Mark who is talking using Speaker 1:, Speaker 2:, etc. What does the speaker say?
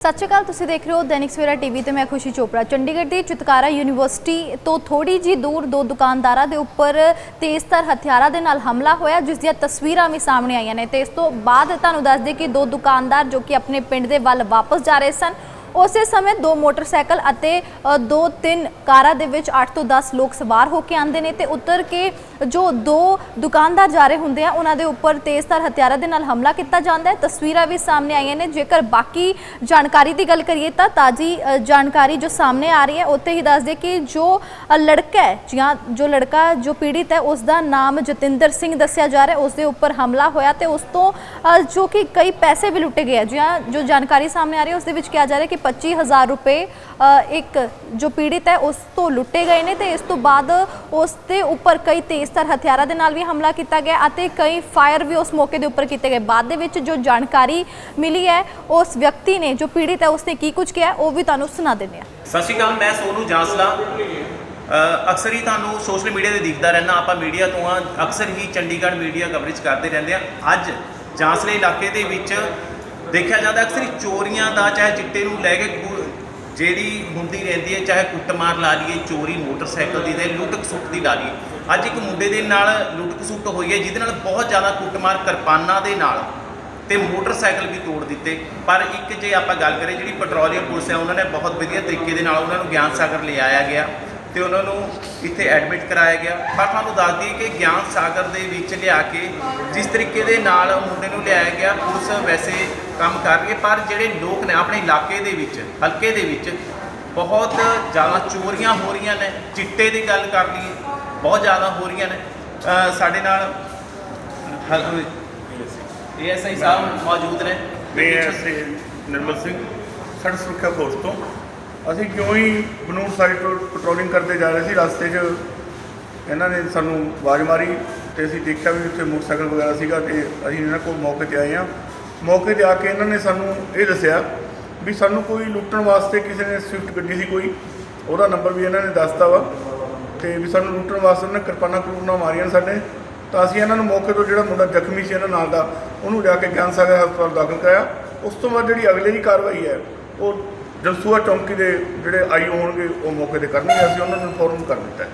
Speaker 1: ਸਤਿ ਸ਼੍ਰੀ ਅਕਾਲ, ਤੁਸੀਂ ਦੇਖ ਰਹੇ ਹੋ ਦੈਨਿਕ ਸਵੇਰਾ ਟੀਵੀ ਤੇ ਮੈਂ ਖੁਸ਼ੀ ਚੋਪੜਾ। ਚੰਡੀਗੜ੍ਹ ਦੀ ਚਿਤਕਾਰਾ ਯੂਨੀਵਰਸਿਟੀ ਤੋਂ ਥੋੜੀ ਜੀ ਦੂਰ ਦੋ ਦੁਕਾਨਦਾਰਾਂ ਦੇ ਉੱਪਰ ਤੇਜ਼ਤਰ ਹਥਿਆਰਾਂ ਦੇ ਨਾਲ ਹਮਲਾ ਹੋਇਆ, ਜਿਸ ਦੀਆਂ ਤਸਵੀਰਾਂ ਵੀ ਸਾਹਮਣੇ ਆਈਆਂ ਨੇ। ਤੇ ਇਸ ਤੋਂ ਬਾਅਦ ਤੁਹਾਨੂੰ ਦੱਸ ਦੇ ਕਿ ਦੋ ਦੁਕਾਨਦਾਰ ਜੋ ਕਿ ਆਪਣੇ ਪਿੰਡ ਦੇ ਵੱਲ ਵਾਪਸ ਜਾ ਰਹੇ ਸਨ ਉਸੇ ਸਮੇਂ ਦੋ ਮੋਟਰਸਾਈਕਲ ਅਤੇ ਦੋ ਤਿੰਨ ਕਾਰਾਂ ਦੇ ਵਿੱਚ 8 ਤੋਂ 10 ਲੋਕ ਸਵਾਰ ਹੋ ਕੇ ਆਉਂਦੇ ਨੇ ਤੇ ਉਤਰ ਕੇ ਜੋ ਦੋ ਦੁਕਾਨਦਾਰ ਜਾ ਰਹੇ ਹੁੰਦੇ ਆ, ਉਹਨਾਂ ਦੇ ਉੱਪਰ ਤੇਜ਼ਤਰ ਹਥਿਆਰਾਂ ਦੇ ਨਾਲ ਹਮਲਾ ਕੀਤਾ ਜਾਂਦਾ ਹੈ। ਤਸਵੀਰਾਂ ਵੀ ਸਾਹਮਣੇ ਆਈਆਂ ਨੇ। ਜੇਕਰ ਬਾਕੀ ਜਾਣਕਾਰੀ ਦੀ ਗੱਲ ਕਰੀਏ ਤਾਂ ਤਾਜੀ ਜਾਣਕਾਰੀ ਜੋ ਸਾਹਮਣੇ ਆ ਰਹੀ ਹੈ, ਉੱਥੇ ਹੀ ਦੱਸ ਦੇ ਕਿ ਜੋ ਲੜਕਾ ਹੈ ਜਾਂ ਜੋ ਲੜਕਾ, ਜੋ ਪੀੜਿਤ ਹੈ, ਉਸ ਦਾ ਨਾਮ ਜਤਿੰਦਰ ਸਿੰਘ ਦੱਸਿਆ ਜਾ ਰਿਹਾ ਉਸ ਦੇ ਉੱਪਰ ਹਮਲਾ ਹੋਇਆ ਤੇ ਉਸ ਤੋਂ ਜੋ ਕਿ ਕਈ ਪੈਸੇ ਵੀ ਲੁੱਟੇ ਗਏ ਆ। ਜਾਂ ਜੋ ਜਾਣਕਾਰੀ ਸਾਹਮਣੇ ਆ ਰਹੀ ਹੈ, ਉਸ ਦੇ ਵਿੱਚ ਕਿਹਾ ਜਾ ਰਿਹਾ ਕਿ 25000 ਰੁਪਏ ਇੱਕ ਜੋ ਪੀੜਿਤ ਹੈ, ਉਸ ਤੋਂ ਲੁੱਟੇ ਗਏ ਨੇ ਤੇ ਇਸ ਤੋਂ ਬਾਅਦ ਉਸ ਦੇ ਉੱਪਰ ਕਈ ਤੇਜ਼ਤਰ ਹਥਿਆਰਾਂ ਦੇ ਨਾਲ ਵੀ ਹਮਲਾ ਕੀਤਾ ਗਿਆ ਅਤੇ ਕਈ ਫਾਇਰ ਵੀ ਉਸ ਮੌਕੇ ਦੇ ਉੱਪਰ ਕੀਤੇ ਗਏ। ਬਾਅਦ ਦੇ ਵਿੱਚ ਜੋ ਜਾਣਕਾਰੀ ਮਿਲੀ ਹੈ, ਉਸ ਵਿਅਕਤੀ ਨੇ, ਜੋ ਪੀੜਿਤ ਹੈ ਉਸਨੇ ਕੀ ਕੁਝ ਕਿਹਾ, ਉਹ ਵੀ ਤੁਹਾਨੂੰ ਸੁਣਾ ਦਿੰਦੇ ਹਾਂ।
Speaker 2: ਸਤਿ ਸ਼੍ਰੀ ਅਕਾਲ, ਮੈਂ ਸੋਨੂ ਜਾਂਸਲਾ। ਅਕਸਰ ਹੀ ਤੁਹਾਨੂੰ ਸੋਸ਼ਲ ਮੀਡੀਆ ਤੇ ਦਿਖਦਾ ਰਹਿਣਾ ਆਪਾਂ ਮੀਡੀਆ ਤੋਂ ਆ ਅਕਸਰ ਹੀ ਚੰਡੀਗੜ੍ਹ ਮੀਡੀਆ ਕਵਰੇਜ ਕਰਦੇ ਰਹਿੰਦੇ ਆ ਅੱਜ ਜਾਂਸਲੇ ਇਲਾਕੇ ਦੇ ਵਿੱਚ ਦੇਖਿਆ ਜਾਂਦਾ ਅਕਸਰ ਹੀ ਚੋਰੀਆਂ ਦਾ ਚਾਹੇ ਚਿੱਟੇ ਨੂੰ ਲੈ ਕੇ ਗੁ- ਜਿਹੜੀ ਹੁੰਦੀ ਰਹਿੰਦੀ ਹੈ, ਚਾਹੇ ਕੁੱਟਮਾਰ ਲਾ ਲਈਏ, ਚੋਰੀ ਮੋਟਰਸਾਈਕਲ ਦੀ ਤੇ ਲੁੱਟ ਖਸੁੱਟ ਦੀ ਲਾ ਲਈਏ। ਅੱਜ ਇੱਕ ਮੁੰਡੇ ਦੇ ਨਾਲ ਲੁੱਟ ਖਸੁੱਟ ਹੋਈ ਹੈ, ਜਿਹਦੇ ਨਾਲ ਬਹੁਤ ਜ਼ਿਆਦਾ ਕੁੱਟਮਾਰ ਕਿਰਪਾਨਾਂ ਦੇ ਨਾਲ ਤੇ ਮੋਟਰਸਾਈਕਲ ਵੀ ਤੋੜ ਦਿੱਤੇ। ਪਰ ਇੱਕ ਜੇ ਆਪਾਂ ਗੱਲ ਕਰੀਏ, ਜਿਹੜੀ ਪੈਟਰੋਲੀਅਮ ਪੁਲਿਸ ਹੈ, ਉਹਨਾਂ ਨੇ ਬਹੁਤ ਵਧੀਆ ਤਰੀਕੇ ਦੇ ਨਾਲ ਉਹਨਾਂ ਨੂੰ ਗਿਆਨ ਸਾਗਰ ਲਿਆਇਆ ਗਿਆ। ਤੇ ਉਹਨਾਂ ਨੂੰ ਇੱਥੇ ਐਡਮਿਟ ਕਰਾਇਆ ਗਿਆ। ਪਰ ਤੁਹਾਨੂੰ ਦੱਸ ਦਈਏ ਕਿ ਗਿਆਨ ਸਾਗਰ ਦੇ ਵਿੱਚ ਲਿਆ ਕੇ ਜਿਸ ਤਰੀਕੇ ਦੇ ਨਾਲ ਮੁੰਡੇ ਨੂੰ ਲਿਆਇਆ ਗਿਆ, ਪੁਲਿਸ ਵੈਸੇ ਕੰਮ ਕਰ ਰਹੀ ਹੈ, ਪਰ ਜਿਹੜੇ ਲੋਕ ਨੇ ਆਪਣੇ ਇਲਾਕੇ ਦੇ ਵਿੱਚ, ਹਲਕੇ ਦੇ ਵਿੱਚ, ਬਹੁਤ ਜ਼ਿਆਦਾ ਚੋਰੀਆਂ ਹੋ ਰਹੀਆਂ ਨੇ, ਚਿੱਟੇ ਦੀ ਗੱਲ ਕਰ ਲਈਏ, ਬਹੁਤ ਜ਼ਿਆਦਾ ਹੋ ਰਹੀਆਂ ਨੇ। ਸਾਡੇ ਨਾਲ ਏਐਸਆਈ ਸਾਹਿਬ ਮੌਜੂਦ ਨੇ।
Speaker 3: ਮੈਂ ਨਿਰਮਲ ਸਿੰਘ ਸੜਕ ਸੁਰੱਖਿਆ ਫੋਰਸ ਤੋਂ। ਅਸੀਂ ਕਿਉਂ ਹੀ ਬਨੂੜ ਸਾਈਡ ਤੋਂ ਪੈਟਰੋਲਿੰਗ ਕਰਦੇ ਜਾ ਰਹੇ ਸੀ, ਰਸਤੇ 'ਚ ਇਹਨਾਂ ਨੇ ਸਾਨੂੰ ਆਵਾਜ਼ ਮਾਰੀ ਤੇ ਅਸੀਂ ਦੇਖਿਆ ਵੀ ਉੱਥੇ ਮੋਟਰਸਾਈਕਲ ਵਗੈਰਾ ਸੀਗਾ ਤੇ ਅਸੀਂ ਇਹਨਾਂ ਕੋਲ ਮੌਕੇ ਤੇ ਆਏ ਹਾਂ। ਮੌਕੇ ਤੇ ਆ ਕੇ ਇਹਨਾਂ ਨੇ ਸਾਨੂੰ ਇਹ ਦੱਸਿਆ ਵੀ ਸਾਨੂੰ ਕੋਈ ਲੁੱਟਣ ਵਾਸਤੇ ਕਿਸੇ ਨੇ ਸਵਿਫਟ ਗੱਡੀ ਸੀ ਕੋਈ। ਉਹਦਾ ਨੰਬਰ ਵੀ ਇਹਨਾਂ ਨੇ ਦੱਸਤਾ ਵਾ ਤੇ ਵੀ ਸਾਨੂੰ ਲੁੱਟਣ ਵਾਸਤੇ ਉਹਨਾਂ ਕਿਰਪਾਨਾਂ ਕਰੂਨਾ ਮਾਰੀਆਂ ਨੇ ਸਾਡੇ। ਤਾਂ ਅਸੀਂ ਇਹਨਾਂ ਨੂੰ ਮੌਕੇ ਤੋਂ ਜਿਹੜਾ ਮੁੰਡਾ ਜ਼ਖਮੀ ਸੀ ਇਹਨਾਂ ਨਾਲ ਦਾ, ਉਹਨੂੰ ਜਾ ਕੇ ਗਿਆਨ ਸਾਗਰ ਹਸਪਤਾਲ ਦਾਖਲ ਕਰਾਇਆ। ਉਸ ਤੋਂ ਬਾਅਦ ਜਿਹੜੀ ਅਗਲੇ ਦੀ ਕਾਰਵਾਈ ਹੈ, ਉਹ ਜਲਸੂਆ ਚੌਂਕੀ ਦੇ ਜਿਹੜੇ ਆਈ ਹੋਣਗੇ, ਉਹ ਮੌਕੇ ਤੇ ਕਰਨਗੇ। ਅਸੀਂ ਉਹਨਾਂ ਨੂੰ ਇਨਫੋਰਮ ਕਰ ਦਿੱਤਾ ਹੈ।